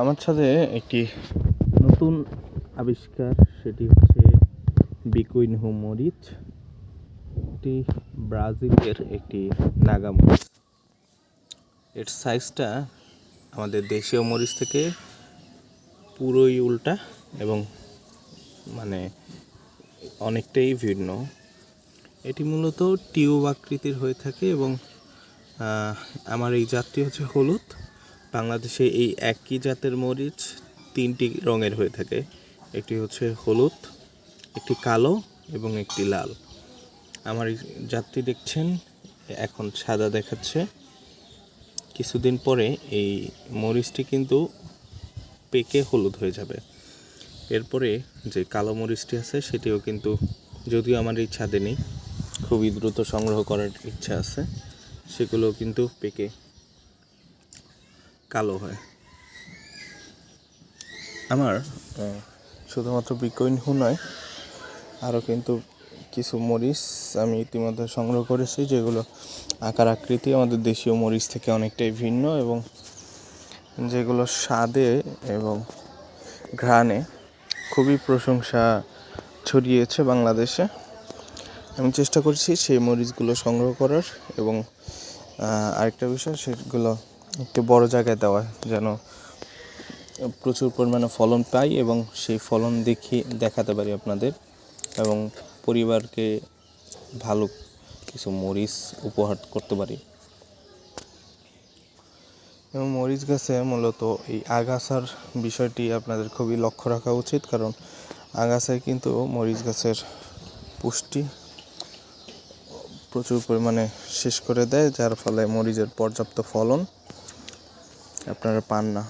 আমার ছাদে একটি নতুন আবিষ্কার, সেটি হচ্ছে বিকুইনহো মরিচ এটি ব্রাজিলের একটি নাগা মরিচ এর সাইজটা আমাদের দেশীয় মরিচ থেকে পুরোই উল্টা এবং মানে অনেকটাই ভিন্ন। এটি মূলত টিউব আকৃতির হয়ে থাকে এবং আমার এই জাতটি হচ্ছে হলুদ। বাংলাদেশে এই একই জাতের মরিচ তিনটি রঙের হয়ে থাকে। একটি হচ্ছে হলুদ, একটি কালো এবং একটি লাল। আমার জাতটি দেখছেন, এখন সাদা দেখাচ্ছে। কিছুদিন পরে এই মরিচটি কিন্তু পেকে হলুদ হয়ে যাবে। এরপরে যে কালো মরিচটি আছে, সেটিও কিন্তু যদিও আমার এই ছাদে নেই, খুবই দ্রুত সংগ্রহ করার ইচ্ছা আছে সেগুলো কিন্তু পেকে কালো হয়। আমার শুধুমাত্র বিকইন হু নয়, আরও কিন্তু কিছু মরিচ আমি ইতিমধ্যে সংগ্রহ করেছি, যেগুলো আকার আকৃতি আমাদের দেশীয় মরিচ থেকে অনেকটাই ভিন্ন এবং যেগুলো স্বাদে এবং ঘ্রাণে খুবই প্রশংসা ছড়িয়েছে বাংলাদেশে। আমি চেষ্টা করছি সেই মরিচগুলো সংগ্রহ করার এবং আরেকটা বিষয় সেগুলো একটু বড় জায়গায় দেওয়া যেন প্রচুর পরিমাণে ফলন পাই এবং সেই ফলন দেখি, দেখাতে পারি আপনাদের এবং পরিবারকে ভালো কিছু মরিচ উপহার করতে পারি। এবং মরিচ গাছে মূলত এই আগাছার বিষয়টি আপনাদের খুবই লক্ষ্য রাখা উচিত, কারণ আগাছায় কিন্তু মরিচ গাছের পুষ্টি প্রচুর পরিমাণে শেষ করে দেয়, যার ফলে মরিচের পর্যাপ্ত ফলন আপনারা পান না।